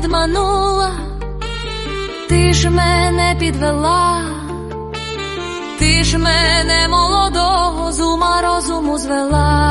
підманула, ти ж мене підвела, ти ж мене молодого, з ума розуму звела.